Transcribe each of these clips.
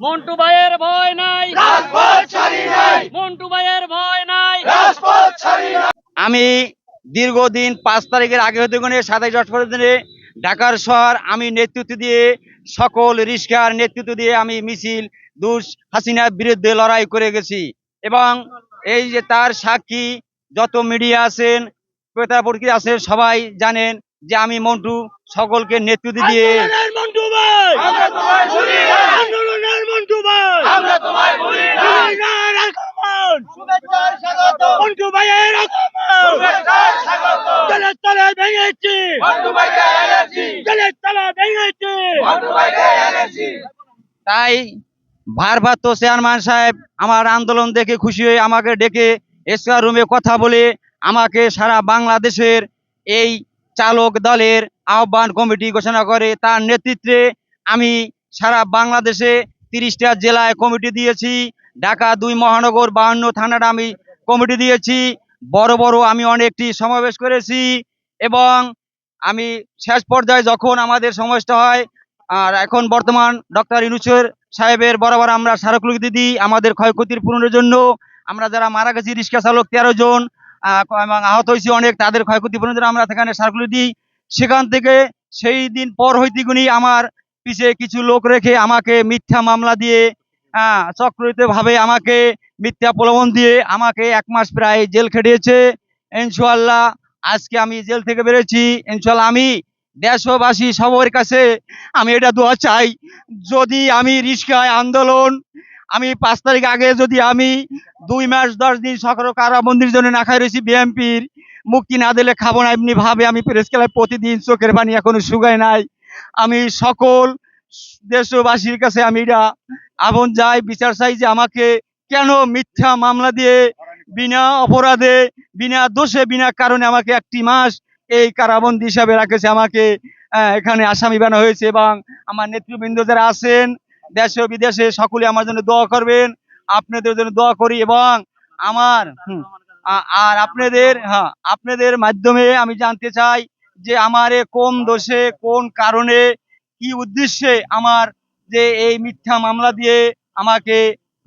মন্টু ভাইয়ের ভয় নাই। মন্টু ভাইয়ের ভয় নাই। আমি দীর্ঘদিন পাঁচ তারিখের আগে হতে গনে সাতাইশ অক্টোবর দিনে ঢাকার শহর আমি নেতৃত্ব দিয়ে সকল রিস্কার নেতৃত্ব দিয়ে আমি মিছিল দুষ হাসিনার বিরুদ্ধে লড়াই করে গেছি। এবং এই যে তার সাক্ষী যত মিডিয়া আছেন ক্রেতা পত্রিকা আছেন সবাই জানেন যে আমি মন্টু সকলকে নেতৃত্ব দিয়ে মন্টু মন্টু ভাইয়ের জলের তলা ভেঙেছি। জলের তলা ভেঙেছি। তাই ভারপ্রাপ্ত চেয়ারম্যান সাহেব আমার আন্দোলন দেখে খুশি হয়ে আমাকে ডেকে এসকার রুমে কথা বলে আমাকে সারা বাংলাদেশের এই চালক দলের আহ্বান কমিটি ঘোষণা করে, তার নেতৃত্বে আমি সারা বাংলাদেশে তিরিশটা জেলায় কমিটি দিয়েছি। ঢাকা দুই মহানগর বাহান্ন থানার আমি কমিটি দিয়েছি। বড় বড় আমি অনেকটি সমাবেশ করেছি এবং আমি শেষ পর্যায়ে যখন আমাদের সমাবেশটা হয়, আর এখন বর্তমান ডক্টর ইনুসের সাহেবের বরাবর আমরা স্মারকলিপি দিই, আমাদের ক্ষয়ক্ষতির পূরণের জন্য। আমরা যারা মারা গেছি, রিক্সা চালক তেরো জন এবং আহত হয়েছি অনেক, তাদের ক্ষয়ক্ষতি পূরণের আমরা সেখানে স্মারকলিপি দিই। সেখান থেকে সেই দিন পর হইতে গুনি আমার পিছে কিছু লোক রেখে আমাকে মিথ্যা মামলা দিয়ে চক্রিতভাবে আমাকে মিথ্যা প্রলোভন দিয়ে আমাকে এক মাস প্রায় জেল খেটিয়েছে। ইনশাল্লাহ আজকে আমি জেল থেকে বেরোচ্ছি। ইনশাল্লাহ আমি দেশবাসী সবার কাছে আমি এটা দোয়া চাই। যদি আমি রিস্কায় আন্দোলন আমি পাঁচ তারিখ আগে যদি আমি দুই মাস, দশ দিন সকল কারাবন্দির জন্য না খাই রয়েছি বিএমপির মুক্তি না দিলে খাব না এমনি ভাবে আমি প্রেস ক্লাবে প্রতিদিন চোখের পানি এখনও শুকায় নাই। আমি সকল দেশবাসীর কাছে আমি এটা আবন যাই বিচার চাই যে আমাকে কেন মিথ্যা মামলা দিয়ে, বিনা অপরাধে, বিনা দোষে, বিনা কারণে আমাকে একটি মাস এই কারাবন্দি হিসাবে রাখেছে, আমাকে এখানে আসামি বানা হয়েছে এবং আমার নেতৃবৃন্দ যারা আছেন দেশে বিদেশে সকলে আমার জন্য দোয়া করবেন। আপনাদের জন্য দোয়া করি এবং আমার আর আপনাদের হ্যাঁ আপনাদের মাধ্যমে আমি জানতে চাই যে আমার কোন দোষে, কোন কারণে, কি উদ্দেশ্যে আমার যে এই মিথ্যা মামলা দিয়ে আমাকে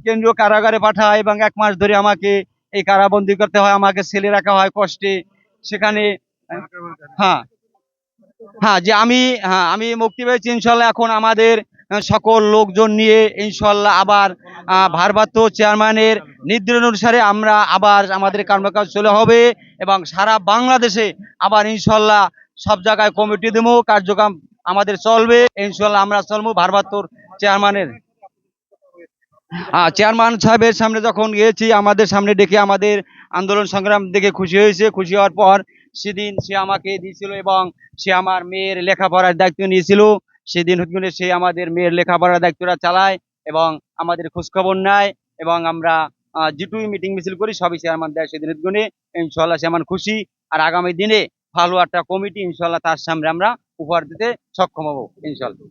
কেন্দ্রীয় কারাগারে পাঠায় এবং এক মাস ধরে আমাকে এই কারাবন্দি করতে হয়, আমাকে ছেলে রাখা হয় কষ্টে, সেখানে হ্যাঁ হ্যাঁ যে আমি হ্যাঁ আমি মুক্তি পেয়েছি ইনশাল্লাহ। এখন আমাদের সকল লোকজন নিয়ে ইনশাল্লাহ আবার ভারপ্রাপ্ত চেয়ারম্যানের নির্দেশ অনুসারে আমরা আবার আমাদের কর্মকাজ চলে হবে এবং সারা বাংলাদেশে আবার ইনশাল্লাহ সব জায়গায় কমিটি দেবো, কার্যক্রম আমাদের চলবে ইনশাল্লাহ আমরা চলবো ভারপ্রাপ্ত চেয়ারম্যানের। চেয়ারম্যান সাহেবের সামনে যখন গিয়েছি, আমাদের সামনে ডেকে আমাদের আন্দোলন সংগ্রাম দেখে খুশি হয়েছে। খুশি হওয়ার পর সেদিন সে আমাকে দিয়েছিল এবং সে আমার মেয়ের লেখাপড়ার দায়িত্ব নিয়েছিল। সেদিন হচ্ছে সে আমাদের মেয়ের লেখাপড়ার দায়িত্বটা চালায় এবং আমাদের খোঁজখবর নেয় এবং আমরা জিটুই মিটিং মিছিল করি সবই চেয়ারম্যান দেয় সেদিন গুণে ইনশাল্লাহ সে আমার খুশি। আর আগামী দিনে ভালো একটা কমিটি ইনশাল্লাহ তার সামনে আমরা উপহার দিতে সক্ষম হব ইনশাল্লাহ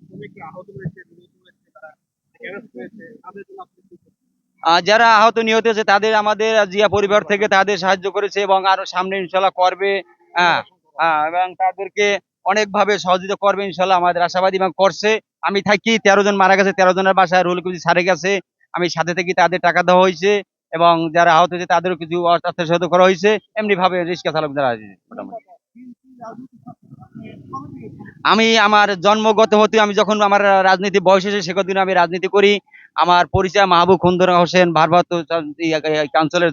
যারা আহত নিহত হয়েছে তাদের আমাদের জিয়া পরিবার থেকে তাদের সাহায্য করেছে এবং আরও সামনে ইনশাল্লাহ করবে। হ্যাঁ হ্যাঁ, এবং তাদেরকে অনেকভাবে সহযোগিতা করবে, ইনশাল্লাহ আমাদের আশাবাদী এবং করছে। আমি থাকি, তেরো জন মারা গেছে, তেরো জনের বাসায় রুল কিছু সারে গেছে। আমি সাথে থেকে তাদের টাকা দেওয়া হয়েছে এবং যারা আহত হয়েছে তাদেরও কিছু অর্থ সহায়তা করা হয়েছে। এমনি ভাবে রিক্সা চালক যারা আছে, মোটামুটি। আমি আমার জন্মগত হতে, আমি যখন আমার রাজনীতি বয়স এসে সেকদিন আমি রাজনীতি করি। আমার পরিচয় মাহবুব খুন্দর হোসেন, ভারপ্রাপ্ত কাউন্সিলর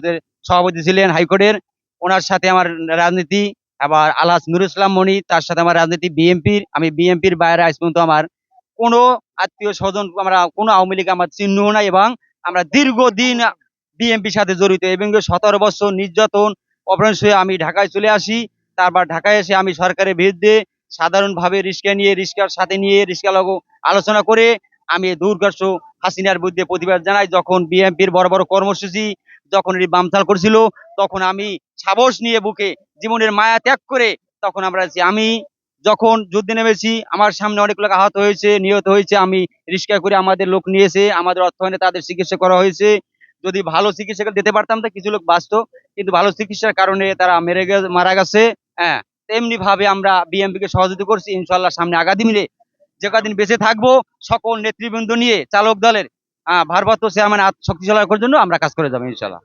সভাপতি ছিলেন হাইকোর্টের। ওনার সাথে আমার রাজনীতি। আবার আলাস নুর ইসলাম মণি তার সাথে আমার রাজনীতি বিএনপির, আমি বিএনপির বাইরে আজ পর্যন্ত আমার কোনো আত্মীয় স্বজন, আমরা কোনো আওয়ামী লীগ আমার চিহ্ন নাই এবং আমরা দীর্ঘদিন বিএনপির সাথে জড়িত এবং সতেরো বছর নির্যাতন অপরাধ হয়ে আমি ঢাকায় চলে আসি। তারপর ঢাকায় এসে আমি সরকারের বিরুদ্ধে সাধারণভাবে রিস্কা নিয়ে, রিস্কার সাথে নিয়ে রিস্কা লগো আলোচনা করে আমি দুর্গর্ষ হাসিনার বিরুদ্ধে প্রতিবাদ জানাই যখন বিএনপির বড় বড় কর্মসূচি যখন এটি বামথাল করছিল, তখন আমি সাহস নিয়ে বুকে জীবনের মায়া ত্যাগ করে তখন আমরা আমি যখন যুদ্ধে নেমেছি, আমার সামনে অনেক লোক আহত হয়েছে, নিহত হয়েছে। আমি রিস্কা করে আমাদের লোক নিয়েছে, আমাদের অর্থায়নে তাদের চিকিৎসা করা হয়েছে। যদি ভালো চিকিৎসা দিতে পারতাম তো কিছু লোক বাঁচতো, কিন্তু ভালো চিকিৎসার কারণে তারা মেরে গে, মারা গেছে। হ্যাঁ তেমনি ভাবে আমরা বিএমপি কে সহযোগিতা করছি ইনশাল্লাহ সামনে আগামী দিনে যে কদিন বেঁচে থাকব, সকল নেতৃবৃন্দ নিয়ে চালক দলের আহ ভারপ্রাপ্ত চেয়ারম্যান শক্তিশালী করার জন্য আমরা কাজ করে যাব ইনশাল্লাহ।